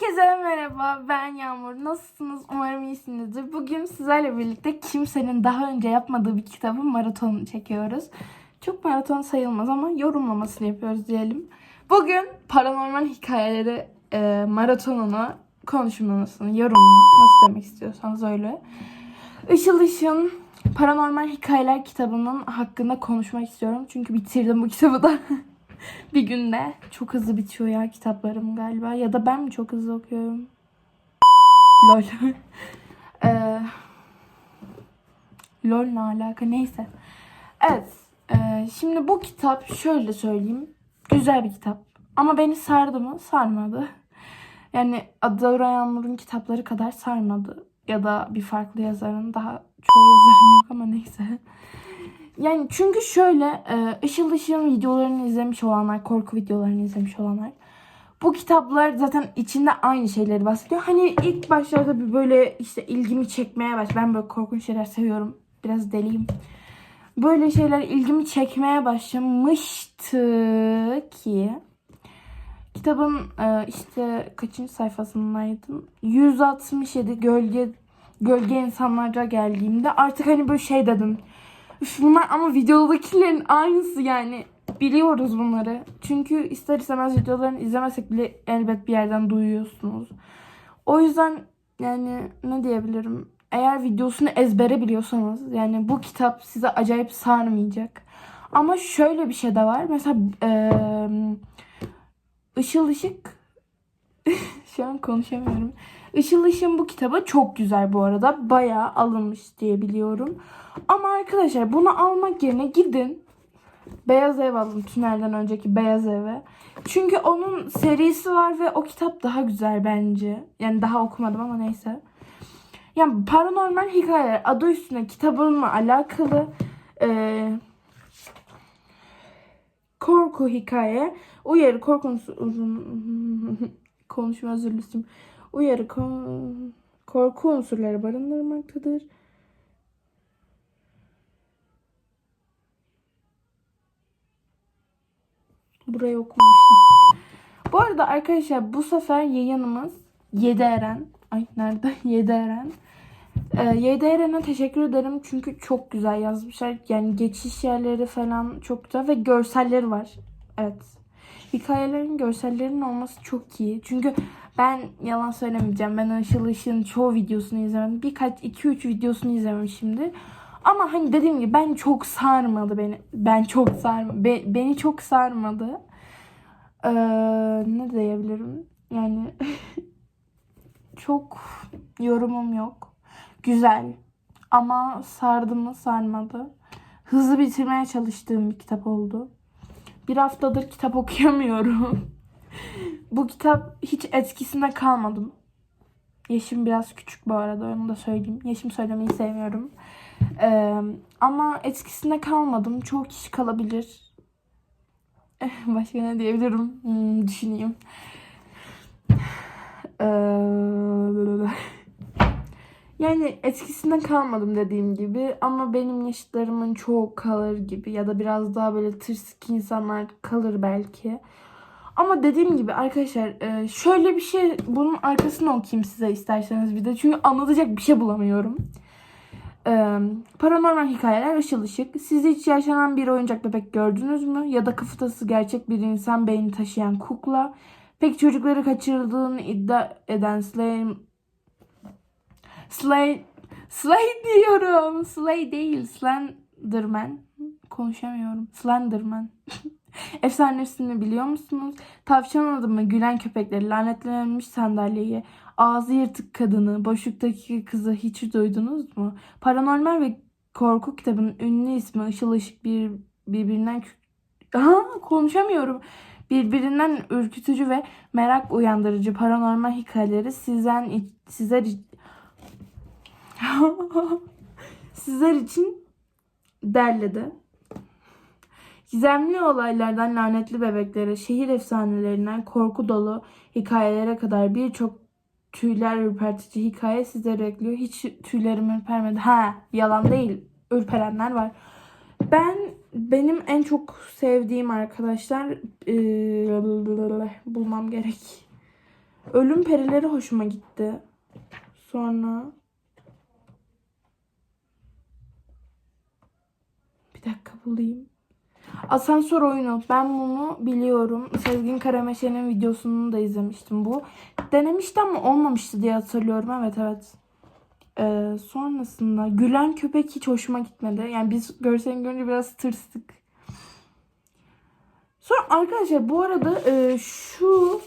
Herkese merhaba, ben Yağmur. Nasılsınız? Umarım iyisinizdir. Bugün sizlerle birlikte kimsenin daha önce yapmadığı bir kitabın maratonunu çekiyoruz. Çok maraton sayılmaz ama yorumlamasını yapıyoruz diyelim. Bugün paranormal hikayeleri e, maratonunu, konuşmasını, yorumunu nasıl demek istiyorsanız öyle. Işıl Işın Paranormal Hikayeler kitabının hakkında konuşmak istiyorum. Çünkü bitirdim bu kitabı da. bir günde. Çok hızlı bitiyor ya kitaplarım galiba. Ya da ben mi çok hızlı okuyorum? Lol. Ee, lol ne alaka neyse. Evet. ee, şimdi bu kitap şöyle söyleyeyim. Güzel bir kitap. Ama beni sardı mı? Sarmadı. Yani Adora Yağmur'un kitapları kadar sarmadı. Ya da bir farklı yazarın daha çoğu yazarım yok ama neyse. Yani çünkü şöyle e, Işıl Işıl'ın videolarını izlemiş olanlar, korku videolarını izlemiş olanlar bu kitaplar zaten içinde aynı şeyleri bahsediyor. Hani ilk başlarda bir böyle işte ilgimi çekmeye baş. Ben böyle korkunç şeyler seviyorum. Biraz deliyim. Böyle şeyler ilgimi çekmeye başlamıştı ki kitabın e, işte kaçıncı sayfasındaydım? 167 gölge gölge insanlara geldiğimde artık hani böyle şey dedim. Üf, bunlar ama videodakilerin aynısı yani. Biliyoruz bunları. Çünkü ister istemez videolarını izlemesek bile elbet bir yerden duyuyorsunuz. O yüzden yani ne diyebilirim? Eğer videosunu ezbere biliyorsanız yani bu kitap size acayip sarmayacak. Ama şöyle bir şey de var. Mesela eee Işıl Işık şu an konuşamıyorum. Işıl Işık'ın bu kitabı çok güzel bu arada. Bayağı alınmış diye biliyorum. Ama arkadaşlar bunu almak yerine gidin Beyaz Ev alın tünelden önceki Beyaz Ev'e. Çünkü onun serisi var ve o kitap daha güzel bence. Yani daha okumadım ama neyse. Yani paranormal hikayeler adı üstüne kitabımla alakalı e, korku hikaye uyarı korku unsur- konuşma özür dilerim. Uyarı ko- korku unsurları barındırmaktadır. Burayı okumamıştım. Bu arada arkadaşlar bu sefer yayınımız 7 Eren. Ay nerede? 7 Eren. Ee, 7 Eren'e teşekkür ederim çünkü çok güzel yazmışlar. Yani geçiş yerleri falan çok güzel ve görselleri var. Evet. Hikayelerin görsellerinin olması çok iyi. Çünkü ben yalan söylemeyeceğim. Ben Işıl Işık'ın çoğu videosunu izlemedim. Birkaç 2-3 videosunu izlemişimdir. Ama hani dediğim gibi ben çok sarmadı beni. Ben çok sarma be- beni çok sarmadı. Ee, ne diyebilirim? Yani çok yorumum yok. Güzel. Ama sardı mı sarmadı. Hızlı bitirmeye çalıştığım bir kitap oldu. Bir haftadır kitap okuyamıyorum. Bu kitap hiç etkisinde kalmadım. Yaşım biraz küçük bu arada onu da söyleyeyim. Yaşım söylemeyi sevmiyorum. Ee, ama etkisinde kalmadım. Çoğu kişi kalabilir. Başka ne diyebilirim? Hmm, düşüneyim. Ee, yani etkisinde kalmadım dediğim gibi ama benim yaşıtlarımın çoğu kalır gibi ya da biraz daha böyle tırsık insanlar kalır belki. Ama dediğim gibi arkadaşlar e, şöyle bir şey bunun arkasını okuyayım size isterseniz bir de. Çünkü anlatacak bir şey bulamıyorum. Ee, paranormal hikayeler ışıl ışık. Siz hiç yaşanan bir oyuncak bebek gördünüz mü? Ya da kafatası gerçek bir insan beyni taşıyan kukla. Peki çocukları kaçırıldığını iddia eden Slay... Slay... Slay diyorum. Slay değil. Slenderman. Konuşamıyorum. Slenderman. Efsanesini biliyor musunuz? Tavşan adımı, gülen köpekleri, lanetlenmiş sandalyeyi, ağzı yırtık kadını, boşluktaki kızı hiç duydunuz mu? Paranormal ve korku kitabının ünlü ismi Işıl Işık bir birbirinden Aha, konuşamıyorum. Birbirinden ürkütücü ve merak uyandırıcı paranormal hikayeleri sizden sizler sizler için derledi. Gizemli olaylardan lanetli bebeklere, şehir efsanelerinden korku dolu hikayelere kadar birçok tüyler ürpertici hikaye sizleri bekliyor. Hiç tüylerim ürpermedi. Ha, yalan değil. Ürperenler var. Ben benim en çok sevdiğim arkadaşlar eee, bulmam gerek. Ölüm perileri hoşuma gitti. Sonra bir dakika bulayım. Asansör oyunu. Ben bunu biliyorum. Sezgin Karameşe'nin videosunu da izlemiştim bu. Denemişti ama olmamıştı diye hatırlıyorum. Evet evet. Ee, sonrasında gülen köpek hiç hoşuma gitmedi. Yani biz görselini görünce biraz tırstık. Sonra arkadaşlar bu arada e, şu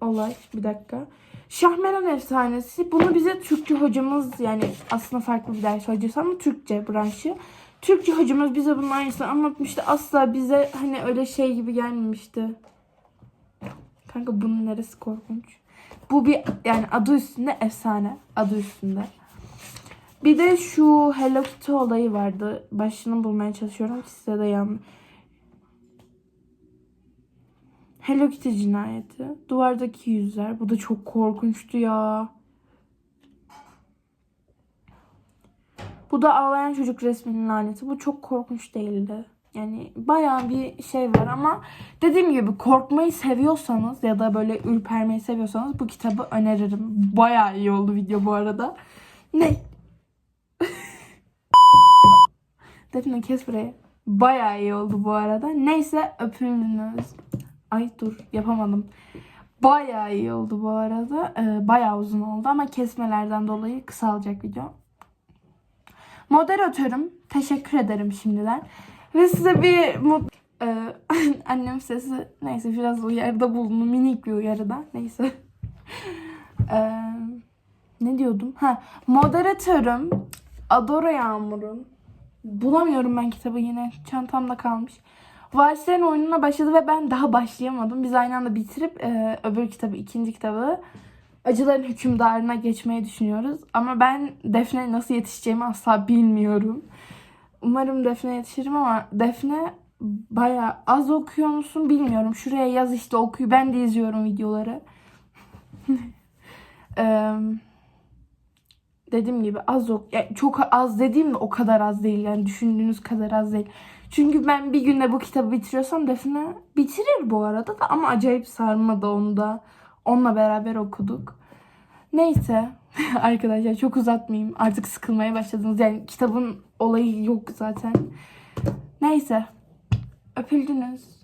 olay bir dakika. Şahmeran efsanesi bunu bize Türkçe hocamız yani aslında farklı bir ders hocası ama Türkçe branşı. Türkçe hocamız bize bunun aynısını anlatmıştı. Asla bize hani öyle şey gibi gelmemişti. Kanka bunun neresi korkunç? Bu bir yani adı üstünde efsane. Adı üstünde. Bir de şu Hello Kitty olayı vardı. Başını bulmaya çalışıyorum size de yan. Hello Kitty cinayeti. Duvardaki yüzler. Bu da çok korkunçtu ya. Bu da ağlayan çocuk resminin laneti. Bu çok korkunç değildi. Yani bayağı bir şey var ama dediğim gibi korkmayı seviyorsanız ya da böyle ürpermeyi seviyorsanız bu kitabı öneririm. Bayağı iyi oldu video bu arada. Ne? Defne kes burayı. Bayağı iyi oldu bu arada. Neyse öpüldünüz. Ay dur yapamadım. Bayağı iyi oldu bu arada. Ee, bayağı uzun oldu ama kesmelerden dolayı kısalacak video. Moderatörüm. Teşekkür ederim şimdiden. Ve size bir mut... Ee, annem sesi neyse biraz uyarıda bulundu. Minik bir uyarıda. Neyse. Ee, ne diyordum? Ha, moderatörüm Adora Yağmur'un bulamıyorum ben kitabı yine. Çantamda kalmış. Varislerin oyununa başladı ve ben daha başlayamadım. Biz aynı anda bitirip e, öbür kitabı, ikinci kitabı Acıların Hükümdarına geçmeyi düşünüyoruz. Ama ben Defne'ye nasıl yetişeceğimi asla bilmiyorum. Umarım Defne yetişirim ama Defne bayağı az okuyor musun bilmiyorum. Şuraya yaz işte okuyor. Ben de izliyorum videoları. Dediğim gibi az ok yani çok az dediğim de o kadar az değil yani düşündüğünüz kadar az değil. Çünkü ben bir günde bu kitabı bitiriyorsam Defne bitirir bu arada da ama acayip sarmadı onu da. Onunla beraber okuduk. Neyse arkadaşlar çok uzatmayayım. Artık sıkılmaya başladınız. Yani kitabın olayı yok zaten. Neyse. Öpüldünüz.